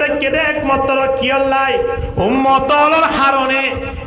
থেকে একমাত্র কি আল্লাহ? উম্মতলর হারণে।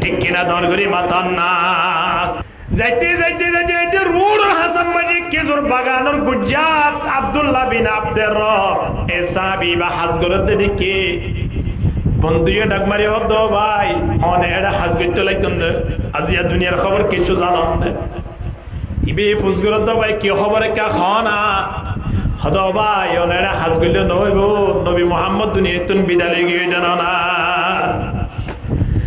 ঠিক কিনা মাতান না। যাইতে যাইতে যাইতে যাইতে রুড হাসান মাজি কেজুর বাগানোর গুজাত আব্দুল্লাহ বিন আব্দের রব। এ সাবি বা হাজগরতে দিকে। বন্ধুয়ে ডাকমারি হদ ভাই অনে এটা হাজ করতে লাগন আজিয়া দুনিয়ার খবর কিছু জানান না ইবে ফুসগরত ভাই, কি খবরে কা খানা হদ ভাই, অনে এটা হাজ করলে নবী মোহাম্মদ দুনিয়া তুন বিদায় গিয়ে জানো না।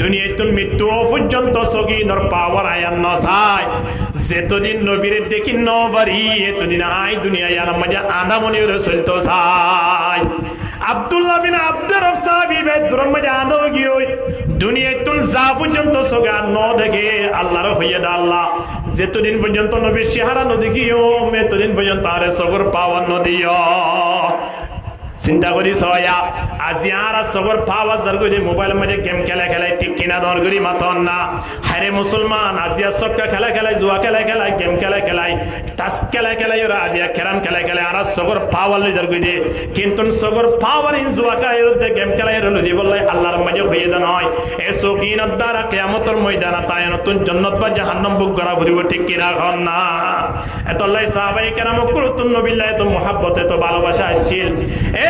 দুনিয়ায় তুন মৃত্যু পর্যন্ত সগিনর পাওয়ার আয়ান নসাই যেতদিন নবীরে দেখি নবারি এতদিন আই দুনিয়ায় আনা মাঝে আনামনি রসুল তো সাই আব্দুল্লাহ বিন আব্দুর রব সাহাবী বে দুরম মধ্যে আদো গিয়ে দুনিয়ায় তুন যা পর্যন্ত সোগা ন দেখে আল্লাহর হইয়ে দা আল্লাহ। যেতদিন পর্যন্ত নবী চেহারা নদেখিও মেতদিন পর্যন্ত আরে সগর পাওয়ার নদীয় চিন্তা করি সয়া আজি আর সগর পাওয়া যার কই মোবাইল মধ্যে গেম খেলা খেলাই ঠিক কিনা দর করি মাতন না হারে মুসলমান আজিয়া সবকা খেলা খেলাই জুয়া খেলা খেলাই গেম খেলা খেলাই তাস খেলা খেলাই ওরা আজিয়া খেরাম খেলা খেলাই আর সগর পাওয়ার লই যার কই দে কিন্তু সগর পাওয়ার জুয়া খেলা এরতে গেম খেলা এর লই বললাই আল্লাহর মাঝে হইয়ে দেন হয় এ সকিন দ্বারা কিয়ামতের ময়দানে তাই নতুন জান্নাত বা জাহান্নাম বুক করা ভরিব ঠিক কিনা হন না এতলাই সাহাবাই কেরাম কুরতুন নবিল্লাহ তো মুহাব্বত এত ভালোবাসা আসছিল এ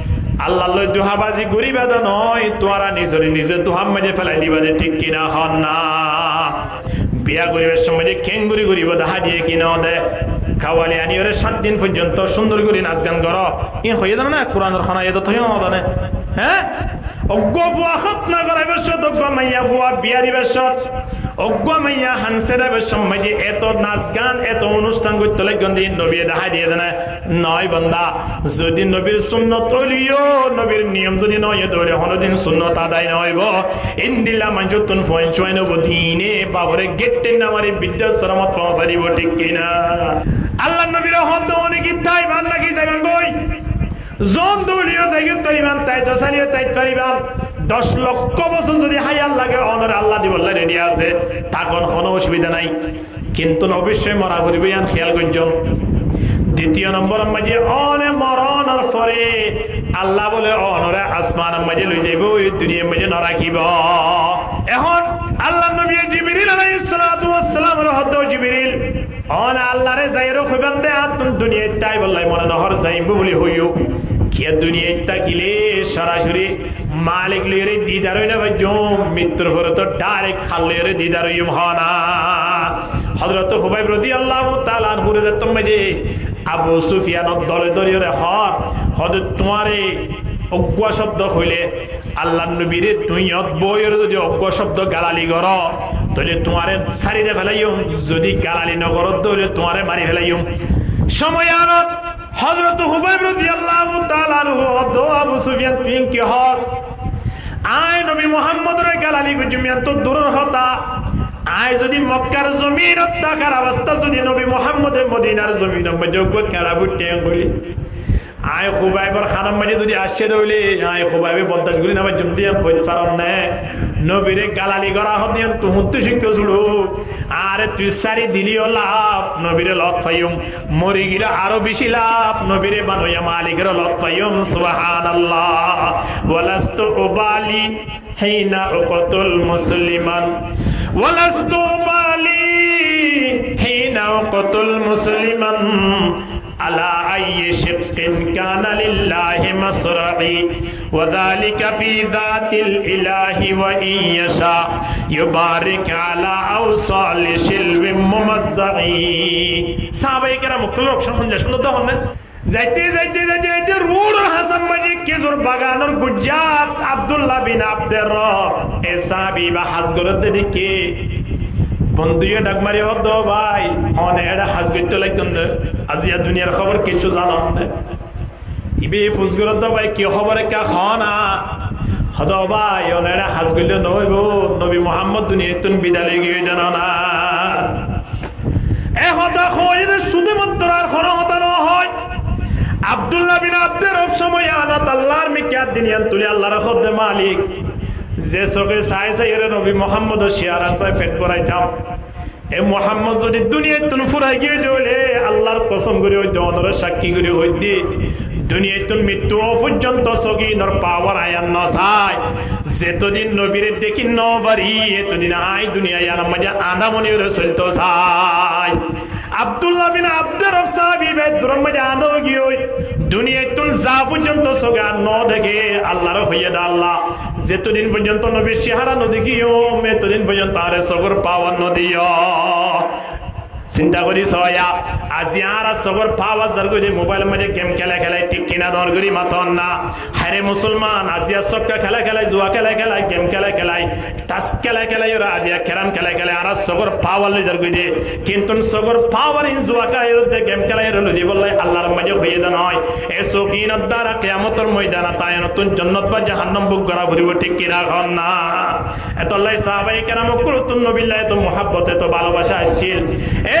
আল্লাহ দুহাবাজি ঘুরি বেদা নয় তোরা নিজরে নিজে দোহাম মেজে ফেলাই দিবা যে ঠিক কিনা হন না। বিয়া গরিবের সময় যে খেঙ্গুরি গরিব দাহা দিয়ে কিনা দে। খাওয়ালি আনি, ওরে সাত দিন পর্যন্ত সুন্দর করে নাচ গান করো। ইন হয়ে জানো না কোরআন খানা এত হয়ে দানে হ্যাঁ? অজ্ঞ মাইয়া মাইয়া নাচ গান অনুষ্ঠান দিয়ে যদি নবীর নিয়ম যদি নয় দৌড়ে হনদিন সুন্নত আদায় নয়ব ইন্দিল্লা মাঞ্জুতুন ফোন চোয়াই নব দিনে বাবরে গেটে নামারি বিদ্যা সরমত পৌঁছা দিব ঠিক কিনা। আল্লাহ নবীর ভালো লাগি জন দলীয় জায়গা তরিবান, তাই দশানিও চাই তরিবান। দশ লক্ষ বছর যদি হাইয়ার লাগে, অনরে আল্লাহ দিবল্লা রেডি আছে। তখন কোনো অসুবিধা নাই। কিন্তু অবশ্যই মরা করিবে, ইয়ান খেয়াল করজন। দ্বিতীয় নম্বর মাঝে অনে মরণের পরে আল্লাহ বলে, অনরে আসমান মাঝে লই যাইব ওই দুনিয়ার মাঝে নরাখিব এখন আল্লাহ নবী জিবরিল আলাইহিস সালাতু ওয়াস সালাম রহত জিবরিল, অন আল্লাহরে যাইরো কইবান দে আতুন দুনিয়ায় তাই বললাই, মনে নহর যাইব বলি হইও। কে দুনিয়ায় তাকিলে সরাসরি মালিক লইরে দিদার হইনা ভাইজো মৃত্যুর পরে তো ডাইরেক্ট খাল লইরে দিদার হইম হনা হযরত হুবাইব রাদিয়াল্লাহু তাআলা আনহুরে দত্তম মাইদে আবু সুফিয়ান দলে দলিয়রে হর হদ তোমারে অজ্ঞ শব্দ হইলে আল্লাহ নবীরে তুই বইয়ের যদি অজ্ঞ শব্দ গালালি কর, তাহলে তোমারে সারি দে ফেলাইম যদি গালালি নকর তাহলে তোমারে মারি ফেলাইম সময় আনত হযরত হুবাইব রাদিয়াল্লাহু তাআলা আনহু দো আবু সুফিয়ান তুই কি নবী মুহাম্মদের গালালি গুজমিয়া তো যদি মক্কার জমিন থাকার অবস্থা যদি নবী মুহাম্মদের মদিনার জমিন যোগ্য কেড়া ফুটে বলি আয় খুবাইবার খানাম মাঝে যদি আসছে দৌলে আয় খুবাইবে বদাস গুলি নামার জন্য দিয়ে কইত পারন না। নবীরে গালালি করা হত দিয়ে তুহুন তো শিক্ষা শুরু। আরে তুই সারি দিলিও লাভ, নবীরে লত পাইম মরি গিলা আরও বেশি লাভ। নবীরে বানইয়া মালিকের লত পাইম সুবহানাল্লাহ। ওয়ালাস্তু উবালি হিনা উকতুল মুসলিমান। ওয়ালাস্তু উবালি হিনা উকতুল মুসলিমান। على أي شق كان لله مصرعي وذلك في ذات الإله وإن يشاء يبارك على أوصال شلو ممزعي সাহাবাই কেরাম লোক শুনলে শুনতে তখন না যাইতে যাইতে যাইতে যাইতে রুড় হাসান মাঝে কেজুর বাগানোর গুজাত আব্দুল্লাহ বিন আব্দের রব এ সাহাবি বা হাজগরতে দিকে বন্ধুয়ে ডাক মারি হদ ভাই অনে এটা হাজ করতে লাগতেন আজ ইয়া দুনিয়ার খবর কিছু জানান না ইবে ফুসগুলো ভাই, কি খবরে কা খানা হদ ভাই, অনে এটা হাজ করলে নইব। নবী মোহাম্মদ দুনিয়া তুন বিদায় গিয়ে জানো না। এ হতা হয় শুধুমাত্র আর কোন হতা হয়। আব্দুল্লাহ বিন আব্দের সময় আনাত আল্লাহর মিকিয়াত দিনিয়ান তুলি আল্লাহর খদ্দে মালিক। যে চোখে চাই চাই এর নবী মোহাম্মদ শিয়ার আসায় পেট করাইতাম এ মোহাম্মদ যদি দুনিয়ায় তুন ফুরাই গিয়ে দিলে আল্লাহর কসম করে হইতে অনরের সাক্ষী করে হইতে দুনিয়ায় তুন মৃত্যু পর্যন্ত সগি নর পাওয়ার আয়ান ন চাই যেতদিন নবীরে দেখি ন বাড়ি এতদিন আই দুনিয়ায় আধা মনে চলতো চাই আব্দুল্লাহ বিন আব্দুর রব সাহাবি বে দুরন মাঝে আধা গিয়ে দুনিয়ায় তুন যা পর্যন্ত সোগা ন দেখে আল্লাহর হইয়ে দা আল্লাহ। যেতদিন পর্যন্ত নবীর চেহারা নদীকিও মেতদিন পর্যন্ত আরে সগর পাওয়ার নদীয় চিন্তা করি সয়া আজি আর সগর পাওয়া যার করে মোবাইল মাঝে গেম খেলা খেলায় ঠিক কিনা দর করি মাতন না হারে মুসলমান আজিয়া সবকা খেলা খেলায় জুয়া খেলা খেলায় গেম খেলা খেলায় টাস খেলা খেলায় ওরা আজিয়া কেরাম খেলা খেলায় আর সগর পাওয়ার লই করে দে কিন্তু সগর পাওয়ার জুয়া খেলা এরতে গেম খেলা এর লই বললে আল্লাহর মাঝে হইয়ে দেন হয় এ সকিন দ্বারা কিয়ামতের ময়দানা তাই নতুন জান্নাত বা জাহান্নাম বুক করা ভরিব ঠিক কিনা খন না এতলাই সাহাবাই কেরাম কুরতুন নবিল্লাহ এত মহাব্বত এত ভালোবাসা আসছিল এ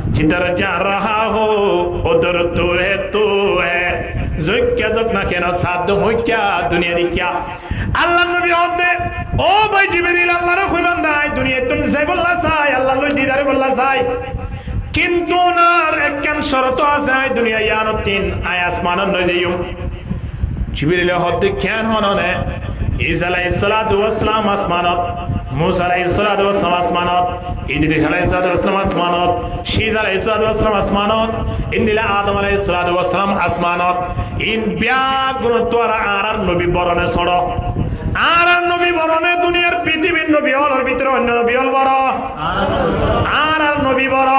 जिधर जा रहा हो उधर तू है तू है জৈক্যা যোগ না কেন সাধ্য হইক্যা দুনিয়া দিক্যা আল্লাহ নবী হতে ও ভাই জিবরিল আল্লাহর কইবান দাই দুনিয়া তুমি যাই বললা চাই আল্লাহ লই দিদারে বললা চাই কিন্তু নার একখান শরত আছে আই দুনিয়া ইয়ানো তিন আই আসমানন নই যাইও জিবরিল হতে কেন হননে ঈসা আলাইহিস সালাতু ওয়াস সালাম আসমানত মুসা আলাইহিস সালাতু ওয়াস সালাম আসমানত, ইদ্রিস আলাইহিস সালাতু ওয়াস সালাম আসমানত শীস আলাইহিস সালাতু ওয়াস সালাম আসমানত, ইন্দিলা আদম আলাইহিস সালাতু ওয়াস সালাম আসমানত। ইন ব্যাগুণ তোরা আর নবী বরণে ছড়। আর নবী বরণে দুনিয়ার পৃথিবীর নবী হলর ভিতরে অন্য নবী হল বড়। আর আর নবী বড়।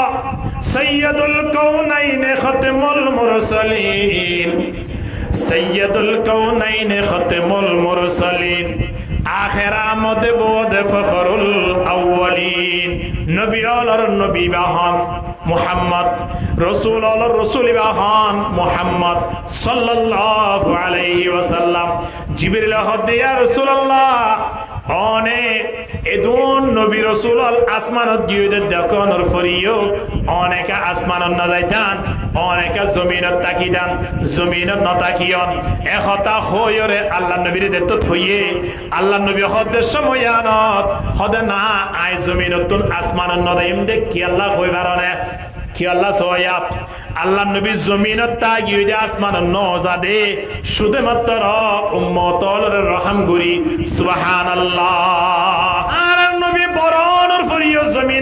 সৈয়দুল কৌনাইনে খতমুল মুরসালিন। সৈয়দুল কৌনাইনে খতমুল মুরসালিন। আখের আমদে বোধে ফখরুল আউয়ালিন। নবী অলর নবী বাহন মুহাম্মদ, রসুল অলর রসুল বাহন মুহাম্মদ সাল্লাল্লাহু আলাইহি ওয়াসাল্লাম। জিবরিল হদিয়া রাসূলুল্লাহ অনে এদুন নবী রসুল আসমানত গিয়ে দেখনর ফরিও। অনেকে আসমানত না যাইতান অনেকে জমিনত তাকিদান, জমিনত নতাকিয়ন। এহতা হইরে আল্লাহ নবীর দেত থইয়ে। আল্লাহ নবী হদে সময়নত, হদে না আই জমিনতুন আসমানত নদাইম দেখ কি আল্লাহ পারনে কি আল্লাহ সয়াব আল্লাহ নবী জমিনত আসমান নজাদে। শুধুমাত্র উম্মতল রহম গুরি সুবহানাল্লাহ। আর নবী বরণর জমিন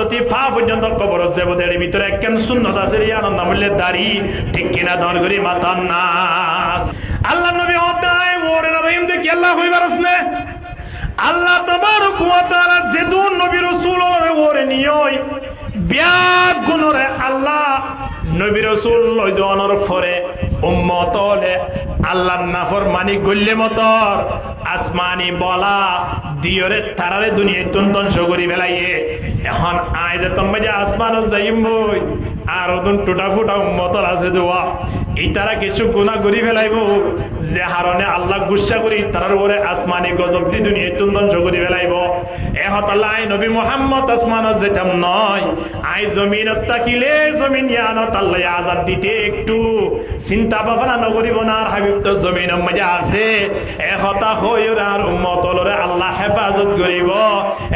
পর্যন্ত কবর ভিতরে আনন্দ মূল্যে দাড়ি। ঠিক কিনা করি মাতার না। আল্লাহ নবী অধ্যায় দেখি আল্লাহ হইবার আসনে আল্লাহ যেদুন নবী রাসূলের ওরে ব্যাগ গুণরে আল্লাহ নবী রাসূল লয়জনের ফরে উম্মতলে আল্লাহর নাফরমানি গল্লে মতর, আসমানি বলা দিয়রে তারারে দুনিয়ায় তুন্তন সগরি বেলাইয়ে। এখন আয় যে তুমি যে আসমান যাইম বই, আর ওদন টুটা ফুটা মতর আছে দোয়া। এই তারা কিছু গুণা করি ফেলাইব যে হারণে আল্লাহ গুসা করি, তারার উপরে আসমানি গজব দি দুনিয়ায় তুন্দন করি ফেলাইব। এ হতাল্লাই নবী মোহাম্মদ আসমানত যেতাম নয়, আই জমিনত তাকিলে জমিন ইয়ানত আল্লাহ আজাদ দিতে একটু। চিন্তা ভাবনা নকরিব না আর হাবিব তো জমিন মজা আছে। এ হতা হইর আর উম্মতলরে আল্লাহ হেফাজত করিব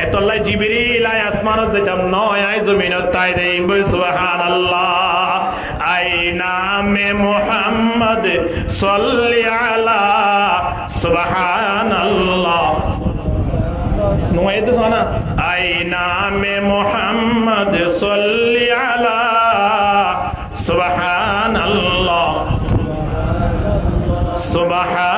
এতল্লাই জিবিরিল আই আসমানত যেতাম নয়, আই জমিনত তাই দেই সুবহানাল্লাহ। নামে মোহাম্মদ সল্লি আলা সুবহানাল্লাহ। নুয়াইদ সোনা আই নামে মোহাম্মদ সল্লি আলা সুবহানাল্লাহ। সুবহান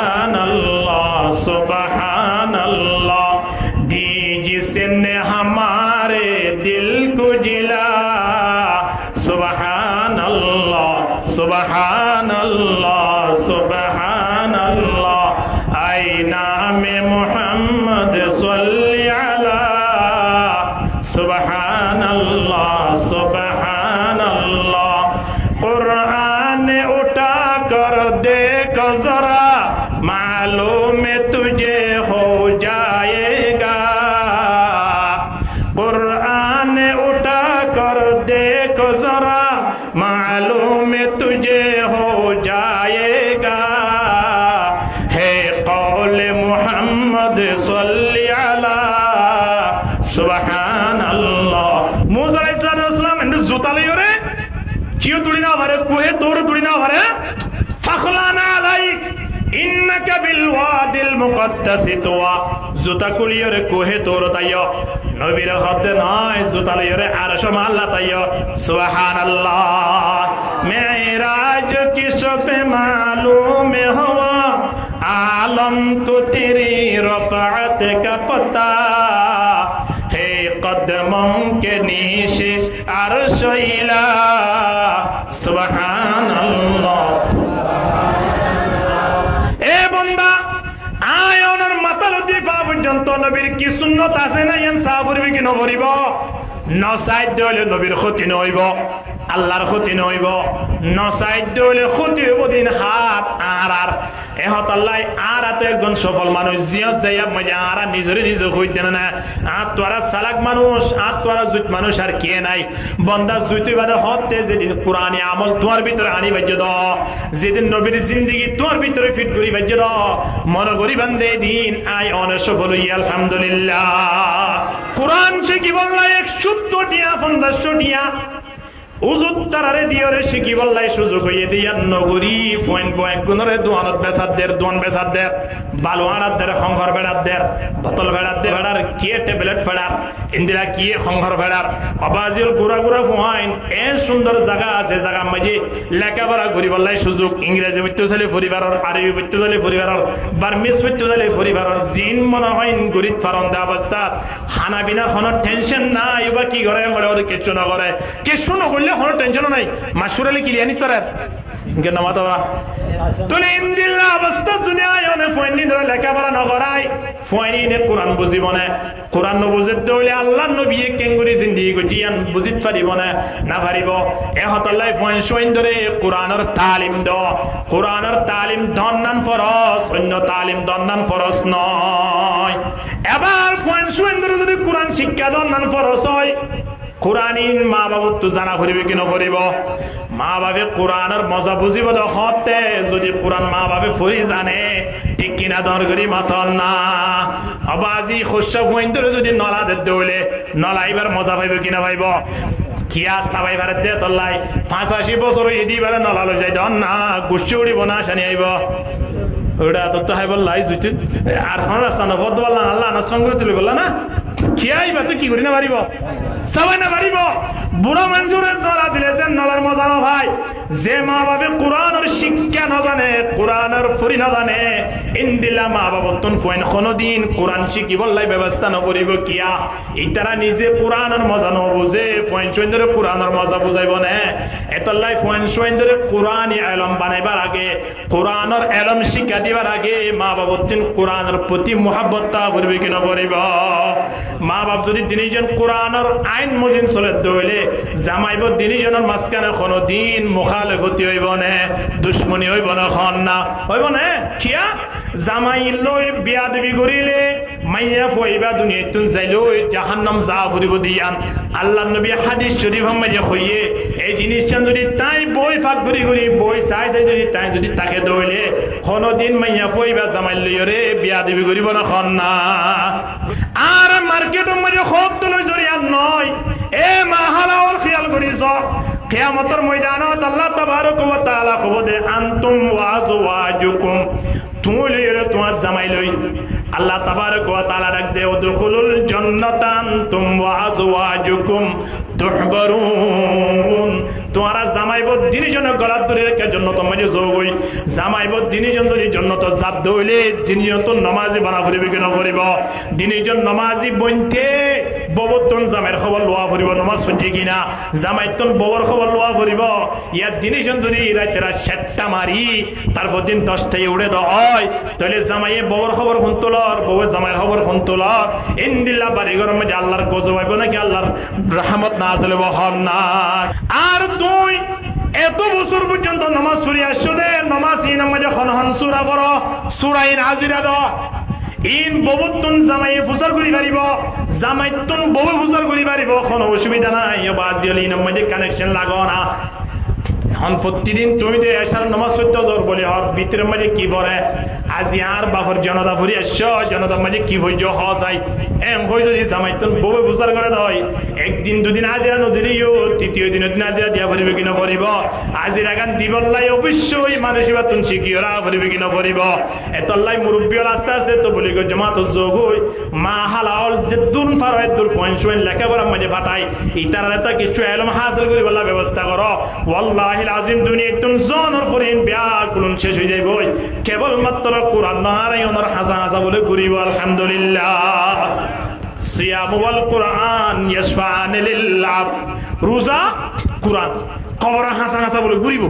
कर देख जरा। मालूम तुझे কইতাছি তোয়া জুতা কুলিয়র কোহে তোর তাইয়। নবীর হদ্দে নয় জুতা লিয়রে আর সমাল্লা তাইয়। সুহান আল্লাহ মেরাজ কি সবে মালুম হওয়া আলম কো তেরে রফাত কা পতা। হে কদমম কে নিশে আর শৈলা সুবহান আল্লাহ নবীর কি সুন্নত আছে না ইয়ান সাহাবুরবি কি নবরিব? নসাইদ হইলে নবীর ক্ষতি নইব। আল্লাহর ক্ষতি নইব। নসাইদ হইলে ক্ষতি হইব দিন হাত আর আর। এহত আল্লাহ, আর আতো একজন সফল মানুষ জিয়ত যাইয়া মজা আর নিজরে নিজে কইতে না। আত তোরা সালাক মানুষ আত তোরা জুত মানুষ আর কে নাই। বন্দা জুইতে বাদে হতে যেদিন কোরআনে আমল তোমার ভিতরে আনি বাজ্য দ। যেদিন নবীর জিন্দিগি তোমার ভিতরে ফিট করি বাজ্য দ। মনে করি দিন আই অনেক সফল হই, আলহামদুলিল্লাহ। কোরআন সে কি বললা? এক সত্য টিয়া পঞ্চাশশো টিয়া উজুত সুযোগ নগরী বোতল সুন্দর জায়গা আছে জায়গা মাঝে লেখাপড়া ঘুরি বললাই সুযোগ, ইংরেজি বৈত্যশালী আরবি বৈত্যশালী বার্মিস বৈত্যশালী জিন মনে হয় গরিব ফারন্দা অবস্থা খানা কোনো টেনশন নাই, বা কি করে কিছু না করে কিছু না করলে কোনো টেনশন নাই। মাসুর আলী কিলিয়ানি তোর ইনকে নামাত ওরা তুলে ইন্দিল্লা অবস্থা যদি আয়নে ফয়নি ধরে লেখাপড়া নকরাই ফয়নি নে কোরআন বুঝিব না। কোরআন নবুজিত দৌলে আল্লাহ নবী কেঙ্গুরি জিন্দিগি গটিয়ান বুজিত পারিব না। না পারিব এ হতল্লাই ফয়ন সৈন ধরে কোরআনের তালিম দ। কোরআনের তালিম দন্নান ফরস অন্য তালিম দন্নান ফরস নয়। এবার ফয়ন সৈন ধরে যদি কোরআন শিক্ষা দন্নান ফরস হয় কোরআনিন মা বাবু তো জানা করিবে কি নকরিব? মা বাবে কোরআনের মজা বুঝিব হতে, যদি কোরআন মা বাবে ফুরি জানে, ঠিক কিনা দর করি মাতল না। আবাজি শস্য ফুইন্দরে যদি নলা দে দৌলে, নলা এবার মজা পাইব কিনা পাইব? কিয়া সাবাই ভারে দে তল্লাই পাঁচাশি বছর ইদি বারে নলা লৈ যাই দন না গুষ্টি উড়িব না সানি আইব। ওটা তো তো হাই বললাই, জুইতে আর হন রাস্তা না বদ বললাম আল্লাহ না তুলে বললা না? খিয়াই বা তুই কি করি না পারিব সবাই না পারিব বুড়া মানুষের নলা দিলে যে নলার মজা ভাই। যে মা বাবা কোরআনের শিক্ষা না জানে কোরআনের ফুরি না ইন্দিলা মা বাবা তুন ফুয়েন দিন কোরআন শিখি বললাই ব্যবস্থা না কিয়া? ইতারা নিজে কোরআনের মজা ন বুঝে ফুয়েন সুয়েন ধরে কোরআনের মজা বুঝাইব না? এতলাই ফুয়েন সুয়েন ধরে কোরআন এলম বানাইবার আগে কোরআনের এলম শিক্ষা দিবার আগে মা বাবা তুন কোরআনের প্রতি মহাব্বতা করবে কিনা করিব মা বাপ যদি তিনিজন কোরআনের আইন মজিন চলে দইলে জামাইব তিনিজনের মাঝখানে কোনো দিন মুখালেফতি হইব নে, দুশ্মনী হইব না খন না। হইব নে? কিয়া? জামাই লই বিয়া দেবী করিলে মাইয়া ফইবা দুনিয়াতুন যাইলো, জাহান্নাম যা ফুরিব দিয়ান। আল্লাহ নবী হাদিস শরীফ মাইয়া কইয়ে এই জিনিসটা যদি তাই বই ফাঁক ঘুরি ঘুরি বই চাই চাই যদি তাই যদি তাকে দইলে কোনো দিন মাইয়া ফইবা জামাই লইরে বিয়া দেবী করিব না খন না। আর মার্কেটের মধ্যে খুব তুলে জড়িয়ান নয়। এ মাহালাওল খেয়াল করিস কিয়ামতের ময়দানত আল্লাহ তাবারক ওয়া তাআলা কব দে আনতুম ওয়া আজওয়াজুকুম। তুমি লইরে তোমার জামাই লই। আল্লাহ তাবারক ওয়া তাআলা ডাক দে, উদখুলুল জান্নাতা আনতুম ওয়া আজওয়াজুকুম। তুহবারুন তোমারা জামাইব দিনজন গলার ধরে রেখে জন্য তো মাঝে যোগই জামাইব দিনজন যদি জন্য তো জাপ দইলে দিনজন তো নমাজি বানা ফুরিবে কেন করিব? দিনজন নমাজি বইতে ববতন জামাইর খবর লোয়া ফুরিব নমাজ ফুটি কিনা? জামাইতন ববর খবর লোয়া ফুরিব ইয়ার দিনজন যদি রাতে রাত সেটটা মারি, তারপর দিন দশটাই উড়ে দয় তাহলে জামাইয়ে ববর খবর শুনতলর বউ জামাইয়ের খবর শুনতলর ইন্দিল্লা বাড়ি মধ্যে আল্লাহর গজব হইব নাকি আল্লাহর রহমত না আসলে বহর না। আর তুই এত বছর পর্যন্ত নমাজ সুরি আসছো দে, নমাজ ই আমাদের খন হন সুরা বড় সুরাই নাজিরা দ। ইন ববুতুন জামাই ফুসার করি পারিব জামাইতুন ববু ফুসার করি পারিব, কোনো অসুবিধা নাই বাজিয়ালি আমাদের কানেকশন লাগো না এখন প্রতিদিন তুমি তো এসার নমাজ সত্য জোর বলে হর ভিতরে মাঝে কি পরে আজি আর বাপর জনতা ভরি আসছ জনতা মাঝে কি হইজ হসাই এম হই যদি জামাইতন বউ বুঝার করে দয় একদিন দুদিন আজিরা নদিরিও তৃতীয় দিন দিন আজিরা দিয়া ভরিবে কিনা ভরিব? আজিরা গান দিবল্লাই অবশ্যই মানুষ বা তুন শিখিওরা ভরিবে কিনা ভরিব? এতল্লাই মুরব্বীর আস্তে আস্তে তো বলি গো তো যোগ হই। মা হালাল যে দুন ফার হয় দুর ফোন শোন লেখাপড়া মাঝে ফাটাই। ইতারা এটা কিছু এলম হাসিল করি বলা ব্যবস্থা করো। ওয়াল্লাহি আজিম দুনিয়া একদম জনর ফরিন ব্যাকুলন শেষ হয়ে যাইব। কেবল মাত্র কোরআন নারায়ণর হাসা হাসা বলে ঘুরিব, আলহামদুলিল্লাহ। সিয়াম ওয়াল কোরআন ইয়াশফাআন লিল আবদ রোজা, কোরআন। কবর হাসা হাসা বলে ঘুরিব।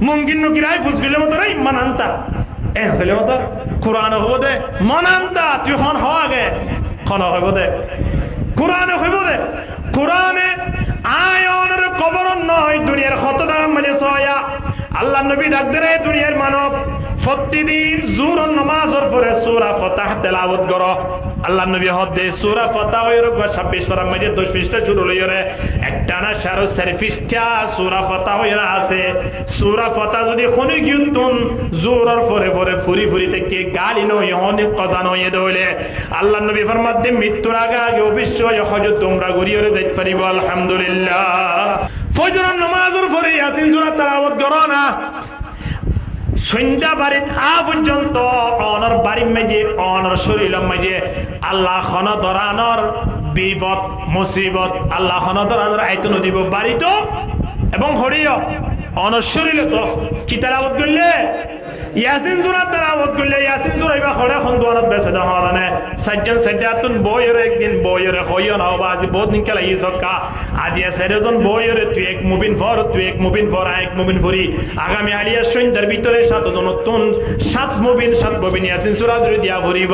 মুমকিন নকিরাই ফুসগিলে মতো রে মানান্তা। এ হলে মতো কোরআন হব দে। মানান্তা, তুই হন হ আগে। খন হইব দে। কোরআনে হইব দে। কোরআনে আয়নের কবর নয়, দুনিয়ার কত মানে সয়া আল্লাহ নবী ডাক দেরে দুনিয়ার মানব, প্রতিদিন জোর নমাজের পরে সূরা ফাতাহ তেলাওয়াত করো। আল্লাহ নবী হদে সূরা ফাতাহ এর 26 পারা মধ্যে 10 পৃষ্ঠা শুরু লইরে একটা না সারো সূরা আছে। সূরা ফাতাহ যদি খনি গিয়তুন জোরর পরে পরে ফুরি ফুরি থেকে গালি নয়, অনেক কথা নয় দইলে আল্লাহ নবী ফরমাত দে মৃত্যুর আগে আগে অবশ্যই হজ তোমরা গরিয়রে দেখতে পারিব, আলহামদুলিল্লাহ। সূরা না। সন্ধ্যা বাড়িত আ পর্যন্ত অনর বাড়ির মেজে অনর শরীর মেজে আল্লাহ খন ধরানোর বিপদ, মুসিবত। আল্লাহ খন ধরানোর আয়ত নদীব বাড়িত। এবং হরিয়, অনর শরীর তো কি বোধ করলে? ইয়াসিন জুরাত তেলাবত করলে ইয়াসিন জুরাইবা খড়ে খন দোয়ানত বেসে দাও হাদানে সাজ্জান সাজ্জাতুন বয়রে একদিন বয়রে হইও না হবা, আজি বহুত দিন কেলা ইসকা আদিয়া সেরেজন বয়রে তুই এক মুবিন ফর তুই এক মুবিন ফর এক মুবিন ফরি আগামী আলিয়া সন্ধ্যার ভিতরে সাত জন নতুন, সাত মুবিন সাত মুবিন ইয়াসিন সুরা জুড়ে দিয়া ভরিব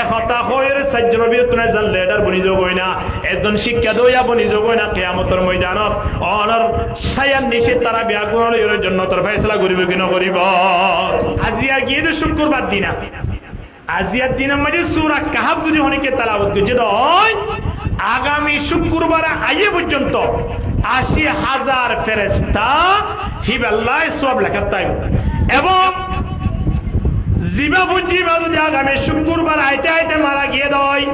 এক হতা হইরে সাজ্জনের ভিতরে জান লেডার বনি যোগই না। একজন শিক্ষা দইয়া বনি যোগই না কিয়ামতের ময়দানত। অনর সায়ান নিষেধ তারা বিয়া গুণল এর জন্য তোর ফয়সালা করিব কি না করিব আজিয়া গিয়ে শুক্রবার দিনা। আজিয়ার দিনের মাঝে সুরা কাহাব যদি অনেকে তালাবত করছে তো আগামী শুক্রবার আইয়ে পর্যন্ত আশি হাজার ফেরেস্তা হিবাল্লাহ সব লেখার তাই এবং যদি আগামী শুক্রবার আইতে আইতে মারা গিয়ে দেয়,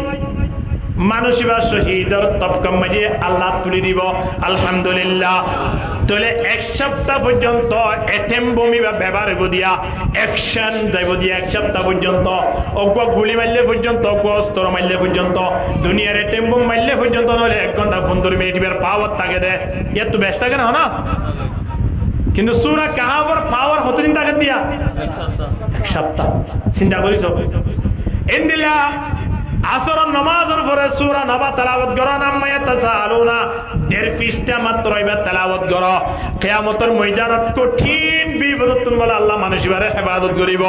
মানুষ এবার শহীদর তপকম আল্লাহ তুলি দিব। আলহামদুলিল্লাহ। তাহলে এক সপ্তাহ পর্যন্ত এটেম বমি বা ব্যবহার হইব দিয়া অ্যাকশন যাইব দিয়া এক সপ্তাহ পর্যন্ত। অজ্ঞ গুলি মারলে পর্যন্ত অজ্ঞ অস্ত্র মারলে পর্যন্ত। দুনিয়ার এটেম বোম মারলে পর্যন্ত, নহলে এক ঘণ্টা পনেরো মিনিট এবার পাওয়ার থাকে দে। ইয়ার তো ব্যস্ত থাকে না কিন্তু সুরা কাহাবর পাওয়ার কতদিন থাকে দিয়া। এক সপ্তাহ। চিন্তা করিস ইন্দিলা আসর নমাজের পরে সূরা নবা তেলাওয়াত করো নাম্মায়া তাসালুনা দেড় পৃষ্ঠা মাত্র এবার তেলাওয়াত করো। ময়দানত কঠিন আল্লাহ মানুষ এবারে হেফাজত করিব।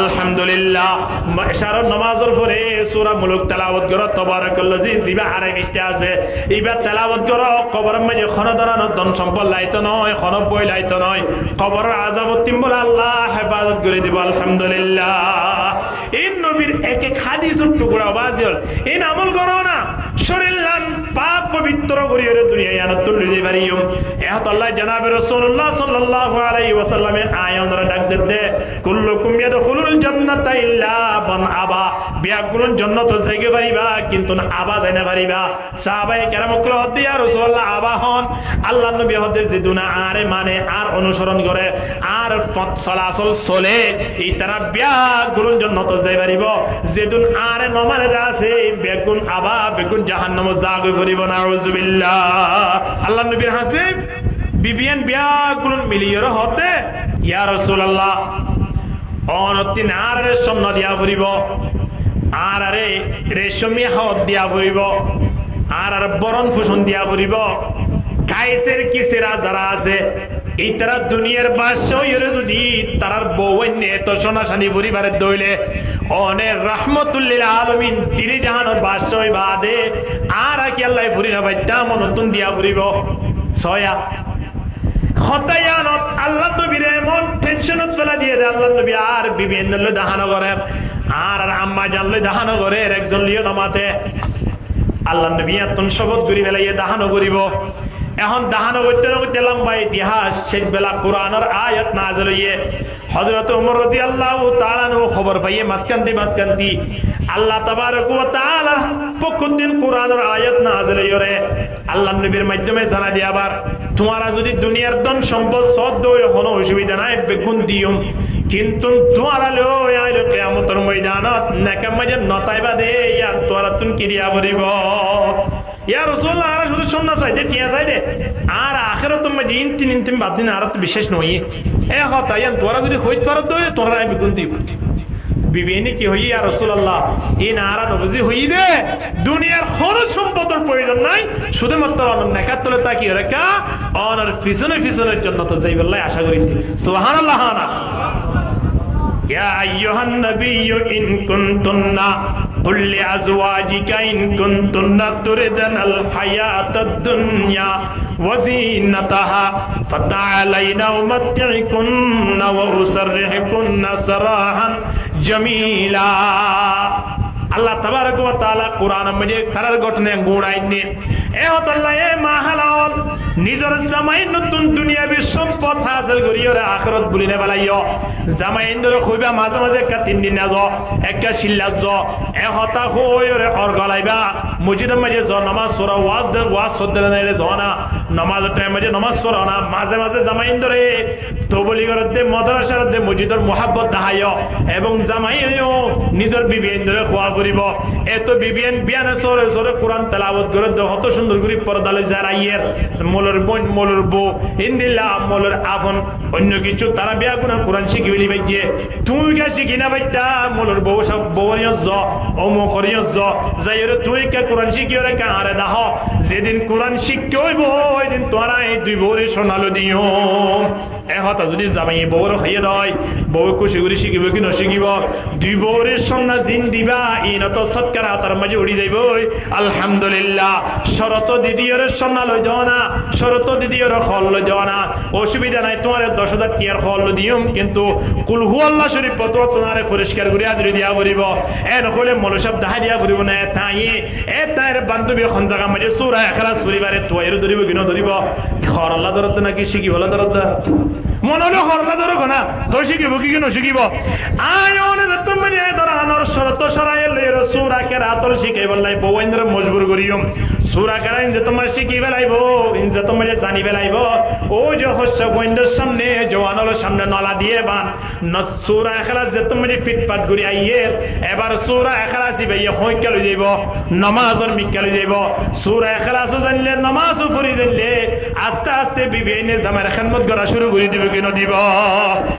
আলহামদুলিল্লাহ। নমাজের পরে সূরা মুলুক তেলাওয়াত করো। তবারাকাল্লাজি জিবা আড়াই আছে। এবার তেলাওয়াত করো। কবরের মাঝে খন ধন সম্পদ নয় খন বই লাইতো নয়। তিন বলে আল্লাহ হেফাজত করে দিব। আলহামদুলিল্লাহ। এই নবীর এক এক হাদিসের টুকরা বাজি হল এই আমল করো না। শরীর পাপ পবিত্র করি ওরে দুনিয়ায় আনতুল লিজি বারিয়ম এহাত আল্লাহ জানাবে রাসূলুল্লাহ সাল্লাল্লাহু আলাইহি ওয়াসাল্লামে আয়ানরা ডাক দিতে কুল্লুকুম ইয়াদখুলুল জান্নাতা ইল্লা মান আবা। বিয়াগুলুন জান্নাত যাইতে পারিবা, কিন্তু না আবা যাই পারিবা। সাহাবায়ে কেরাম কল দিয়া রাসূলুল্লাহ আবা হন। আল্লাহ নবী হতে জিদুনা আরে মানে আর অনুসরণ করে। আর চলাচল চলে। এই তারা বিয়াগুলুন জান্নাত যাই পারিব। যেদুন আরে নমানে যা আছে বেগুন আবা বেগুন জাহান্নাম জাগই করিব না আল্লাহ নবীর হাসিব বিবিয়ান বিয়াগুলুন মিলিয়র হতে ইয়া রাসূলুল্লাহ, অনতি দিয়া ফুরিব আর আরে রেশমি হাওয়াত দিয়া ফুরিব আর আর বরণ ফুসন দিয়া ফুরিব কাইসের কিসেরা যারা আছে এই তারা দুনিয়ার ইরে যদি তারার বউ এত সোনাশানি পরিবারের দইলে অনের রহমতুল্লিল আলমিন, তিনি জাহানোর বাস্য বাদে আর কি আল্লাহ ফুরি না বাইতা নতুন দিয়া ফুরিব। ছয়া। আল্লাহ দিয়ে আল্লাহ নবী একজন আল্লাহ নবী এত শপথ করি বেলাইয়ে দাহানো করিব। এখন দাহানো করতে না করতে লম্বা ইতিহাস, শেষ বেলা কোরআনের আয়াত নাজল হইয়ে হযরত ওমর রাদিয়াল্লাহু তাআলা নো খবর পাইয়ে মাসকান্তি মাসকান্তি আল্লাহ তাবারক ওয়া তাআলার পক্ষ দিন কোরআনের আয়াত নাজল হইরে আল্লাহ নবীর মাধ্যমে জানা দিয়ে আবার, তোমারা যদি দুনিয়ার ধন সম্পদ সদ দৌড়ে কোনো অসুবিধা নাই, বেগুন দিও কিন্তু তোমারা লো আইলো কিয়ামতের ময়দানত, নেকা মাঝে নতাইবা দে, ইয়া তোরা তুন কিরিয়া বরিব ইয়া রসুল্লাহ আর শুধু শোন না চাইতে টিয়া চাইতে আর আখেরও তুমি দিন তিন তুমি বাদ দিন, আর তো বিশেষ নই এ হতা ইয়ান তোরা যদি হইতে পারো তো তোরা বিগুন দিব বিবেনি কি হই আর রসুল্লাহ এই নারা নবজি হই দে, দুনিয়ার কোনো সম্পদের প্রয়োজন নাই। শুধুমাত্র অনন নেখার তোলে তা কি রেখা, অনার পিছনে পিছনের জন্য তো যাই বললাই আশা করি সোহান আল্লাহ ইয়া আইয়ুহান নবী ইন কুনতুন্না হুল্লি আজওয়াজিকা ইন কুনতুন্না তুরিদানাল হায়াতাদ দুনিয়া ওয়া জিনাতাহা ফাতাআলাইনা উমাত্তিকুন্না ওয়া উসাররিহুকুন্না সারাহান জামিলা। আল্লাহ তাবারাক ওয়া তাআলা কোরআন মধ্যে তারার ঘটনা গুণাইনে এ হতাল্লাহ এ মাহালাল, নিজের জামাই নতুন দুনিয়াবি সম্পদ হাসিল করিও রে আখিরাত বলি নে বালাইও। জামাই ইন্দরে কইবা মাঝে মাঝে একটা তিন দিন একটা এ হতা কই রে অর গলাইবা। মসজিদের মাঝে ওয়াজ দে, ওয়াজ সদ্দে নাইলে নামাজ টাইম মাঝে নামাজ সরা না। মাঝে মাঝে জামাই তো বলি করে দে, মাদ্রাসার দে, মসজিদের মোহাব্বত দাহাইও এবং জামাই নিজের বিবি ইন্দরে খোয়া করিব। এত বিবিয়ান বিয়ানে সরে সরে কোরআন তেলাওয়াত করে দে সুন্দর করে পর্দালে জারাইয়ের মোলর বোন, মোলর বউ, ইন্দিল্লা, মোলর আফন, অন্য কিছু। তারা বিয়া গুনা কোরআন শিখি বলি বাইজে তুই কে শিখি না বাইতা মোলর বউ সব বউরিয় জ অমো করিয় জ যাইরে তুই কে কোরআন শিখি রে কারে দাহ, যেদিন কোরআন শিখতে হইব ওই দিন তোরা এই দুই বউরে শোনালো দিও। এ হতা যদি জামাই বউর খাইয়ে দয়, বউ খুশি করে শিখিব কি নশিখিব দুই বউরের সন্না জিন দিবা ইন তো সৎকার হাতার মাঝে উড়ি যাইব আলহামদুলিল্লাহ শরত দিদিওর সন্না লই যাও না শরত দিদিওর খল লই যাও না। অসুবিধা নাই তোমার দশ হাজার টিয়ার খল দিম, কিন্তু কুলহু আল্লাহ শরীফ তো তোমারে পরিষ্কার করে আদরি দিয়া পড়িব এ নহলে মলসাব দাহাই দিয়া পড়িব না, তাই, এ তাইর বান্ধবী এখন জায়গা মাঝে চোরা এখালা চুরিবারে তোয়াইর ধরিব কিনো ধরিব ঘর আল্লাহ ধরত নাকি শিখিব আল্লাহ ধরত মনে হলো হরলা ধরো না। তো শিখিব কি কিনো শিখিব আয় অনে যে তুমি ধর আনর শরত সরাই লইর সুরা কে রাতল শিখাই বললাই বউইন্দ্র মজবুর করিও সুরা কে রাইন যে তোমার শিখি বেলাইব ইন যে তোমার জানি বেলাইব ও যে হস্য বইন্দ্রের সামনে জওয়ানল সামনে নলা দিয়ে বান। সুরা এখালা যে তুমি ফিটফাট করি আইয়ের এবার সুরা এখালা সিবে ইয়ে হইকা লই যাইব, নমাজর মিকা লই যাইব। সুরা এখালা জানলে, নমাজও পড়ি জানলে, আস্তে আস্তে বিবেনে জামার খেদমত করা শুরু করে দিবে, কিনো দিব?